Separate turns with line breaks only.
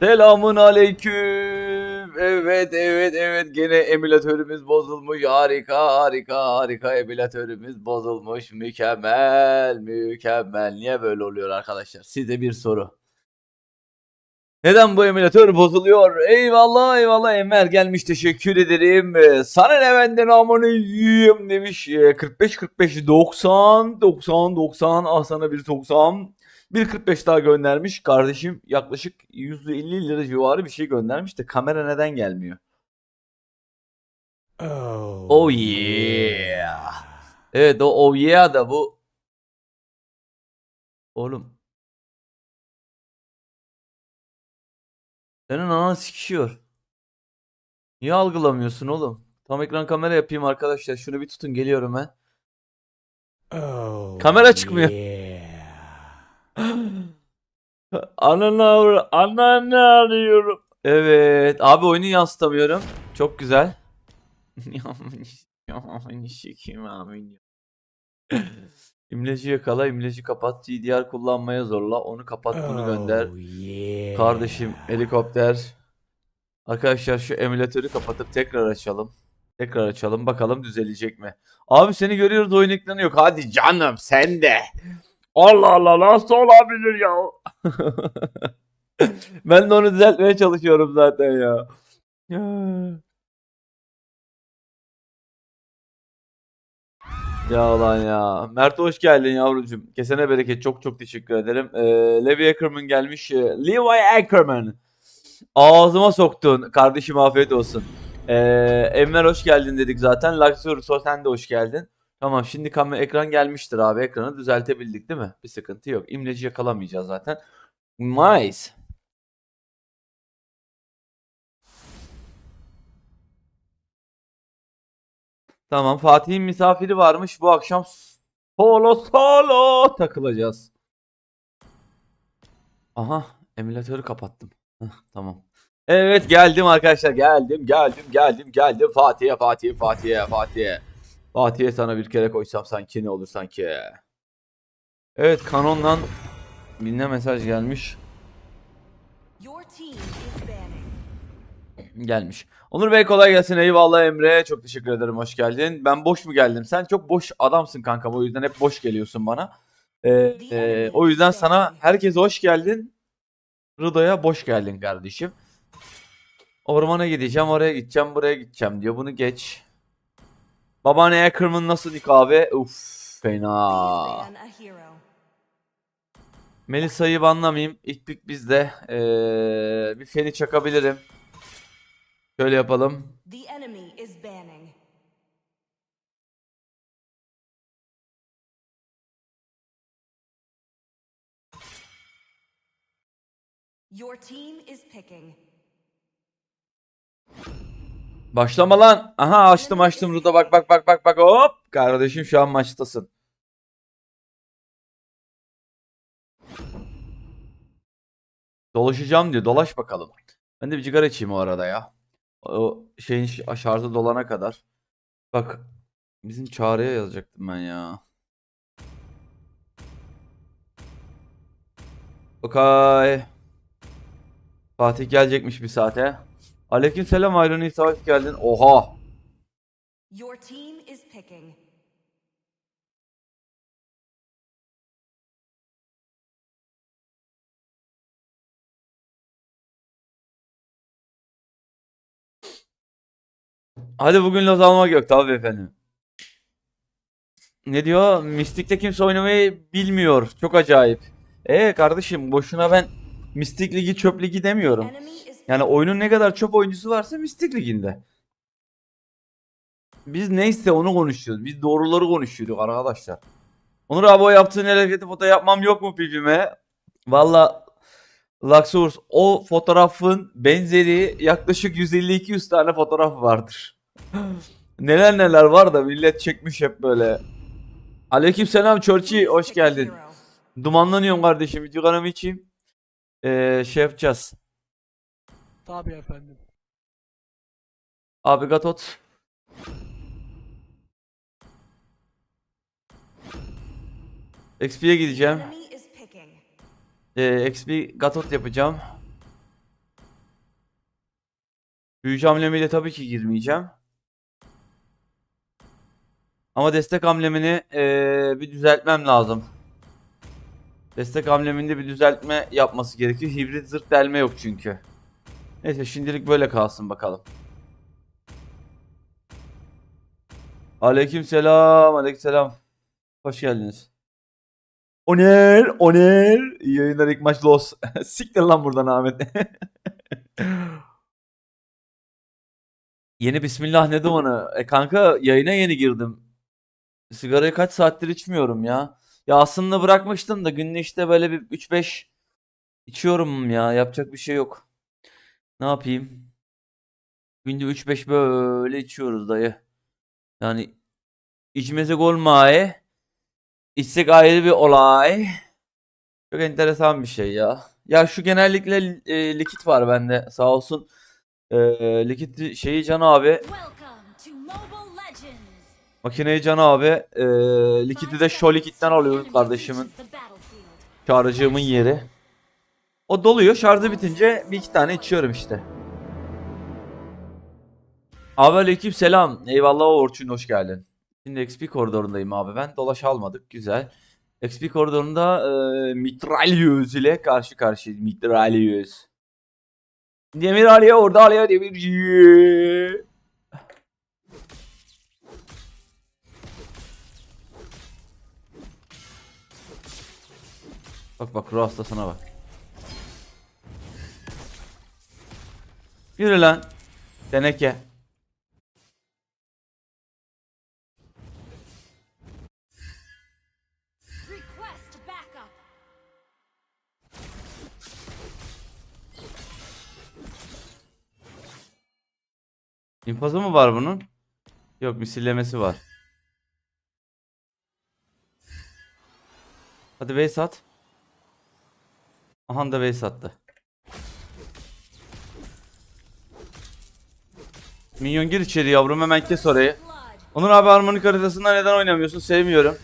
Selamun aleyküm. Evet evet evet gene emülatörümüz bozulmuş. Harika harika harika emülatörümüz bozulmuş. Mükemmel mükemmel. Niye böyle oluyor arkadaşlar? Size bir soru. Neden bu emülatör bozuluyor? Eyvallah eyvallah Enver gelmiş teşekkür ederim. Ee, Sana ne benden amanı yiyeyim demiş. Ee, 45 45 90 90 90 ah sana bir 90. 1.45 daha göndermiş. Kardeşim yaklaşık 150 lira civarı bir şey göndermiş de kamera neden gelmiyor?
Oh,
Oh yeah. Evet o oh yeah da bu. Oğlum. Senin anan sikişiyor. Niye algılamıyorsun oğlum? Tam ekran kamera yapayım arkadaşlar. Şunu bir tutun geliyorum ben.
Oh,
Kamera çıkmıyor.
yeah.
Ananı ar- ananı arıyorum. Evet. Abi oyunu yansıtamıyorum. Çok güzel. İmleci yakala, imleci kapat, GDR kullanmaya zorla, onu kapat, bunu gönder.
Oh, yeah.
Kardeşim helikopter. Arkadaşlar şu emülatörü kapatıp tekrar açalım. Tekrar açalım bakalım düzelecek mi? Abi seni görüyoruz oyun ekranı yok. Hadi canım sen de. Allah Allah nasıl olabilir ya? ben de onu düzeltmeye çalışıyorum zaten ya. Ya lan ya. Mert hoş geldin yavrucuğum. Kesene bereket. Çok çok teşekkür ederim. Ee, Levi Ackerman gelmiş. Ee, Levi Ackerman. Ağzıma soktun. Kardeşim afiyet olsun. Ee, Enver hoş geldin dedik zaten. Laksur sen de hoş geldin. Tamam şimdi kamera ekran gelmiştir abi. Ekranı düzeltebildik değil mi? Bir sıkıntı yok. İmleci yakalamayacağız zaten. Nice. Tamam Fatih'in misafiri varmış. Bu akşam solo solo takılacağız. Aha emülatörü kapattım. Tamam. Evet geldim arkadaşlar geldim geldim geldim geldim Fatih'e Fatih'e Fatih'e Fatih'e. Fatih'e sana bir kere koysam sanki ne olur sanki. Evet kanondan birine mesaj gelmiş. Gelmiş. Onur Bey kolay gelsin. Eyvallah Emre. Çok teşekkür ederim. Hoş geldin. Ben boş mu geldim? Sen çok boş adamsın kankam. O yüzden hep boş geliyorsun bana. Ee, e, o yüzden sana herkese hoş geldin. Rıda'ya boş geldin kardeşim. Ormana gideceğim, oraya gideceğim, buraya gideceğim diyor. Bunu geç. Babaanne Ackerman nasıl dik abi? Uf fena. Melisa'yı banlamayayım. İlk pik bizde. Ee, bir feni çakabilirim. Şöyle yapalım.
Your team is picking.
Başlama lan. Aha açtım açtım Ruda bak bak bak bak bak hop. Kardeşim şu an maçtasın. Dolaşacağım diyor. Dolaş bakalım. Ben de bir sigara içeyim o arada ya. O şeyin şarjı dolana kadar. Bak bizim çağrıya yazacaktım ben ya. Okay. Fatih gelecekmiş bir saate. Aleykümselam Ayroni hoş geldin. Oha.
Your team is picking.
Hadi bugün Loz almak yok tabii efendim. Ne diyor? Mystic'te kimse oynamayı bilmiyor. Çok acayip. E kardeşim boşuna ben Mystic Ligi çöp ligi demiyorum. Yani oyunun ne kadar çöp oyuncusu varsa Mystic Ligi'nde. Biz neyse onu konuşuyoruz. Biz doğruları konuşuyoruz arkadaşlar. Onur abi o yaptığın el hareketi foto yapmam yok mu pipime? Valla Luxors o fotoğrafın benzeri yaklaşık 150-200 tane fotoğraf vardır. neler neler var da millet çekmiş hep böyle. Aleykümselam Çorçi hoş geldin. Dumanlanıyorum kardeşim. Cigaramı içeyim. Ee, şey yapacağız.
Tabii efendim.
Abi Gatot. XP'ye gideceğim. Ee, XP Gatot yapacağım. Büyücü hamlemiyle tabii ki girmeyeceğim. Ama destek hamlemini eee, bir düzeltmem lazım. Destek hamleminde bir düzeltme yapması gerekiyor. Hibrit zırt delme yok çünkü. Neyse şimdilik böyle kalsın bakalım. Aleyküm selam, aleyküm selam. Hoş geldiniz. Oner, Oner. İyi yayınlar ilk maç los. Siktir lan buradan Ahmet. Yeni bismillah ne dumanı? E kanka yayına yeni girdim. Sigarayı kaç saattir içmiyorum ya. Ya aslında bırakmıştım da günde işte böyle bir 3-5 içiyorum ya. Yapacak bir şey yok. Ne yapayım? Günde 3-5 böyle içiyoruz dayı. Yani içmesek olmay. İçsek ayrı bir olay. Çok enteresan bir şey ya. Ya şu genellikle e, likit var bende sağ olsun. E, likit şeyi Can abi, makineyi Can abi, e, likiti de şu likitten alıyoruz kardeşimin. Şarjımın yeri. O doluyor. Şarjı bitince bir iki tane içiyorum işte. Abi aleyküm selam. Eyvallah Orçun hoş geldin. Şimdi XP koridorundayım abi ben. Dolaş almadık. Güzel. XP koridorunda e, mitralyöz ile karşı karşıyayız. Mitralyöz. Demir alıyor orada alıyor demirci. Bak bak ruh hastasına bak. Yürü lan. Teneke. İnfazı mı var bunun? Yok misillemesi var. Hadi base at. Aha da base attı. Minyon gir içeri yavrum hemen kes orayı. Onur abi harmonik haritasında neden oynamıyorsun? Sevmiyorum.